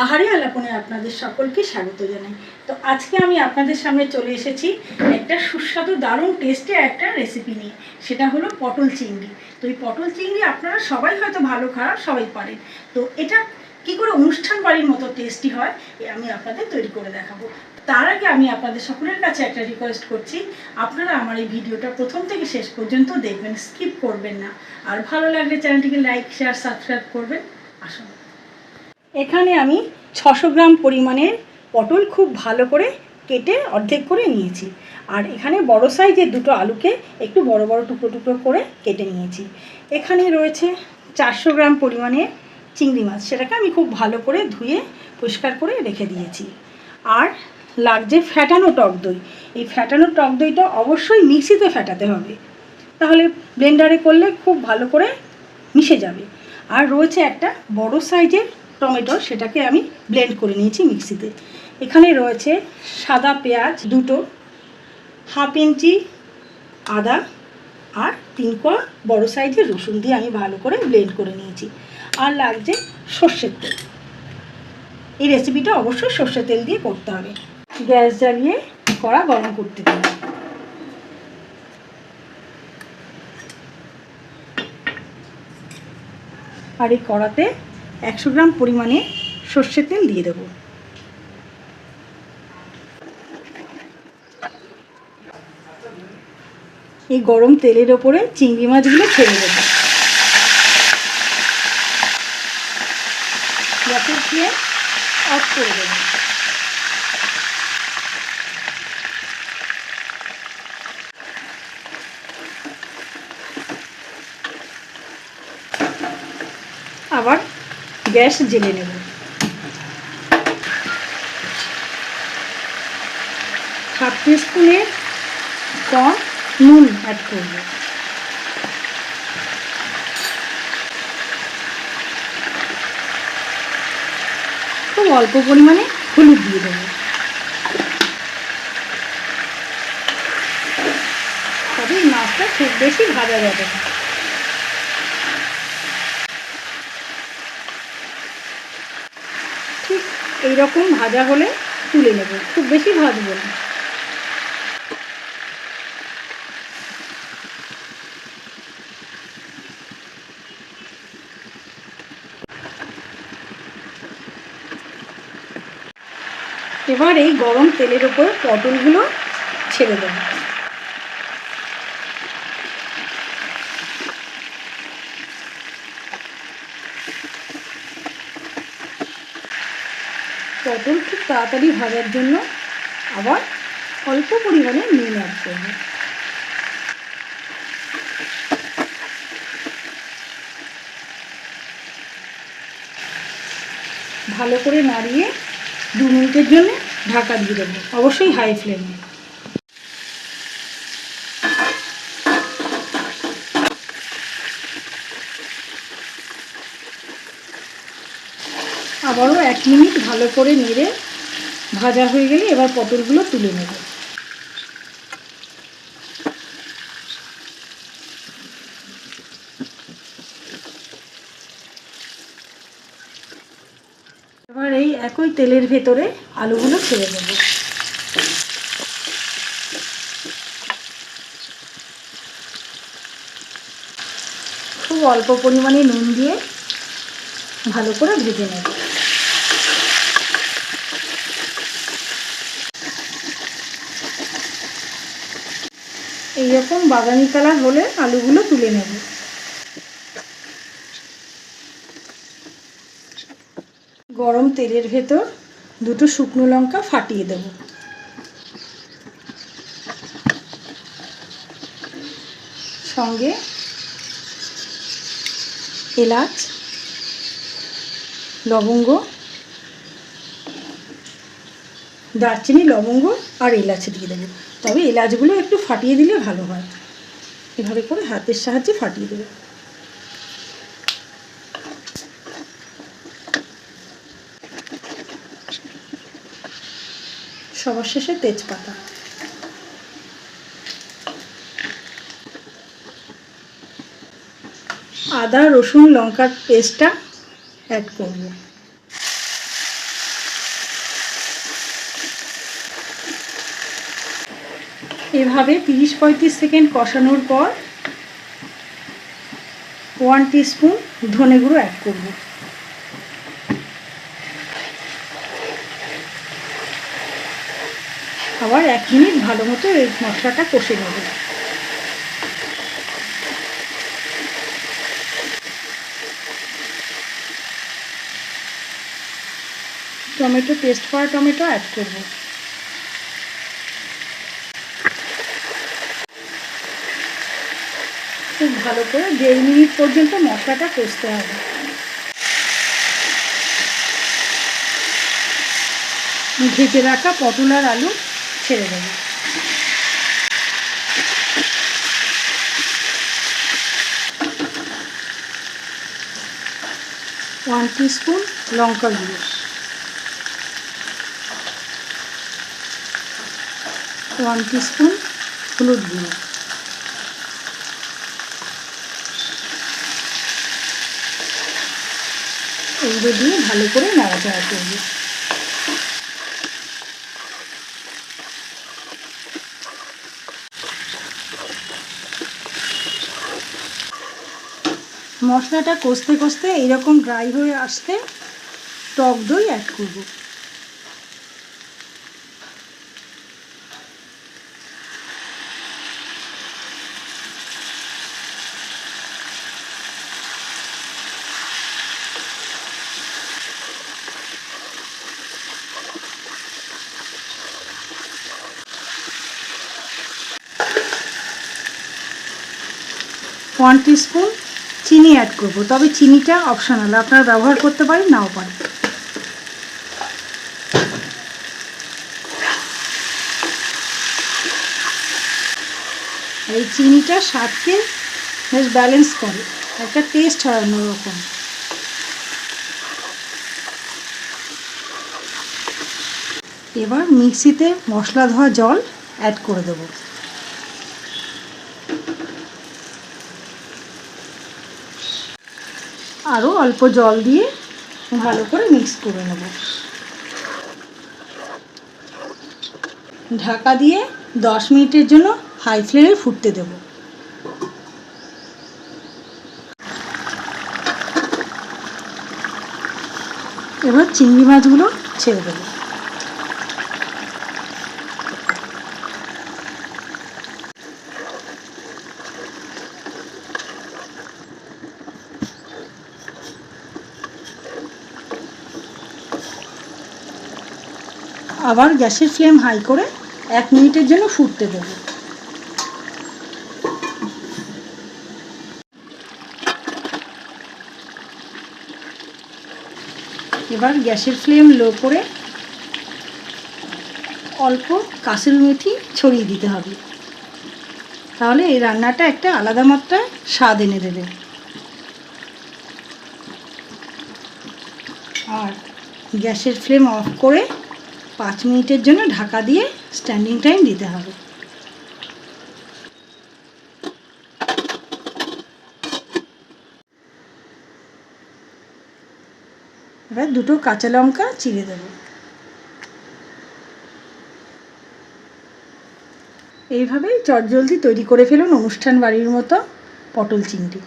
আহারে আলাপনে আপনাদের সকলকে স্বাগত জানাই। তো আজকে আমি আপনাদের সামনে চলে এসেছি একটা সুস্বাদু, দারুণ টেস্টে একটা রেসিপি নিয়ে। সেটা হলো পটল চিংড়ি। তো এই পটল চিংড়ি আপনারা সবাই হয়তো ভালো খারাপ সবাই পারেন। তো এটা কি করে অনুষ্ঠান বাড়ির মতো টেস্টি হয় আমি আপনাদের তৈরি করে দেখাবো। তার আগে আমি আপনাদের সকলের কাছে একটা রিকোয়েস্ট করছি। আপনারা আমার এই ভিডিওটা প্রথম থেকে শেষ পর্যন্ত দেখবেন স্কিপ করবেন না। আর ভালো লাগলে চ্যানেলটিকে লাইক শেয়ার সাবস্ক্রাইব করবেন। আসুন। এখানে আমি ছশো গ্রাম পরিমাণের পটল খুব ভালো করে কেটে অর্ধেক করে নিয়েছি। আর এখানে বড় সাইজের দুটো আলুকে একটু বড় বড় টুকরো টুকরো করে কেটে নিয়েছি। এখানে রয়েছে চারশো গ্রাম পরিমাণে চিংড়ি মাছ। সেটাকে আমি খুব ভালো করে ধুয়ে পরিষ্কার করে রেখে দিয়েছি। আর লাগছে ফ্যাটানো টক দই। এই ফ্যাটানো টক দইটা অবশ্যই মিক্সিতে ফ্যাটাতে হবে। তাহলে ব্লেন্ডারে করলে খুব ভালো করে মিশে যাবে। আর রয়েছে একটা বড় সাইজের টমেটো সেটাকে আমি ব্লেন্ড করে নিয়েছি মিক্সিতে। এখানে রয়েছে সাদা পেঁয়াজ দুটো, হাফ ইঞ্চি আদা আর তিন কোয়া বড় সাইজের রসুন দিয়ে আমি ভালো করে ব্লেন্ড করে নিয়েছি। আর লাগছে সর্ষের তেল। এই রেসিপিটা অবশ্যই সর্ষের তেল দিয়ে করতে হবে। গ্যাস জ্বালিয়ে কড়া গরম করতে দিই আর এই কড়াতে একশো গ্রাম পরিমাণে সর্ষের তেল দিয়ে দেবো। এই গরম তেলের ওপরে চিংড়ি মাছগুলো ছেড়ে দেবো। অফ করে দেবো। আবার গ্যাস জেলে নেব। হাফ টিস্পুনের কম নুন অ্যাড করব। খুব অল্প পরিমাণে হলুদ দিয়ে দেবো। তবে এই মাছটা খুব বেশি ভাজা যাবে না। এইরকম ভাজা হলে তুলে নেব, খুব বেশি ভাজব না। এবার এই গরম তেলের ওপর পটলগুলো ছেড়ে দেবো। পটল খুব তাড়াতাড়ি ভাজার জন্য আবার অল্প পরিমাণে নুন অ্যাড করব। ভালো করে নাড়িয়ে দু মিনিটের জন্য ঢাকা দিয়ে দেবো। অবশ্যই হাই ফ্লেমে আবারও এক মিনিট ভালো করে নেড়ে ভাজা হয়ে গেলে এবার পটলগুলো তুলে নেব। এবার এই একই তেলের ভেতরে আলুগুলো ছেড়ে দেব। খুব অল্প পরিমাণে নুন দিয়ে ভালো করে ভেজে নেব। এইরকম বাদামি কালার হলে আলুগুলো তুলে নেব। গরম তেলের ভেতর দুটো শুকনো লঙ্কা ফাটিয়ে দেব। সঙ্গে এলাচ, লবঙ্গ, দারচিনি, লবঙ্গ আর এলাচ দিয়ে দেবো। তবে এলাচগুলো একটু ফাটিয়ে দিলে ভালো হয়। এভাবে করে হাতের সাহায্যে ফাটিয়ে দেবে। সবার শেষে তেজপাতা। আদা, রসুন, লঙ্কার পেস্টটা অ্যাড করব। এভাবে তিরিশ পঁয়ত্রিশ সেকেন্ড কষানোর পর ওয়ান টিস্পুন ধনে গুঁড়ো অ্যাড করব। আবার এক মিনিট ভালো মতো এই মশলাটা কষে নেব। টমেটো পেস্ট করা টমেটো অ্যাড করব। খুব ভালো করে দেড় মিনিট পর্যন্ত মশলাটা কষতে হবে। ভেজে রাখা পটল আর আলু ছেড়ে দেবো। ওয়ান স্পুন লঙ্কা গুঁড়ো। ওয়ান স্পুন হলুদ গুঁড়ো। এগুলো দিয়ে ভালো করে নাড়াচাড়া করব। মশলাটা কষতে কষতে এইরকম ড্রাই হয়ে আসতে টক দই অ্যাড করব। ওয়ান স্পুন চিনি অ্যাড করব। তবে চিনিটা অপশনাল আপনারা ব্যবহার করতে পারেন, নাও পারেন। এই চিনিটা স্বাদকে বেশ ব্যালেন্স করে। একটা টেস্ট হয় অন্যরকম। এবার মিক্সিতে মশলা ধোয়া জল অ্যাড করে দেবো। আরও অল্প জল দিয়ে ভালো করে মিক্স করে নেব। ঢাকা দিয়ে দশ মিনিটের জন্য হাই ফ্লেমে ফুটতে দেব। এবার চিংড়ি মাছগুলো ছেড়ে দেবো। আবার গ্যাসের ফ্লেম হাই করে এক মিনিটের জন্য ফুটতে দেব। এবার গ্যাসের ফ্লেম লো করে অল্প কাসুরি মেথি ছড়িয়ে দিতে হবে। তাহলে এই রান্নাটা একটা আলাদা মাত্রায় স্বাদ এনে দেবে। আর গ্যাসের ফ্লেম অফ করে পাঁচ মিনিটের জন্য ঢাকা দিয়ে স্ট্যান্ডিং টাইম দিতে হবে। এবার দুটো কাঁচা লঙ্কা চিড়ে দেবো। এইভাবেই চটজলদি তৈরি করে ফেলুন অনুষ্ঠান বাড়ির মতো পটল চিংড়ি।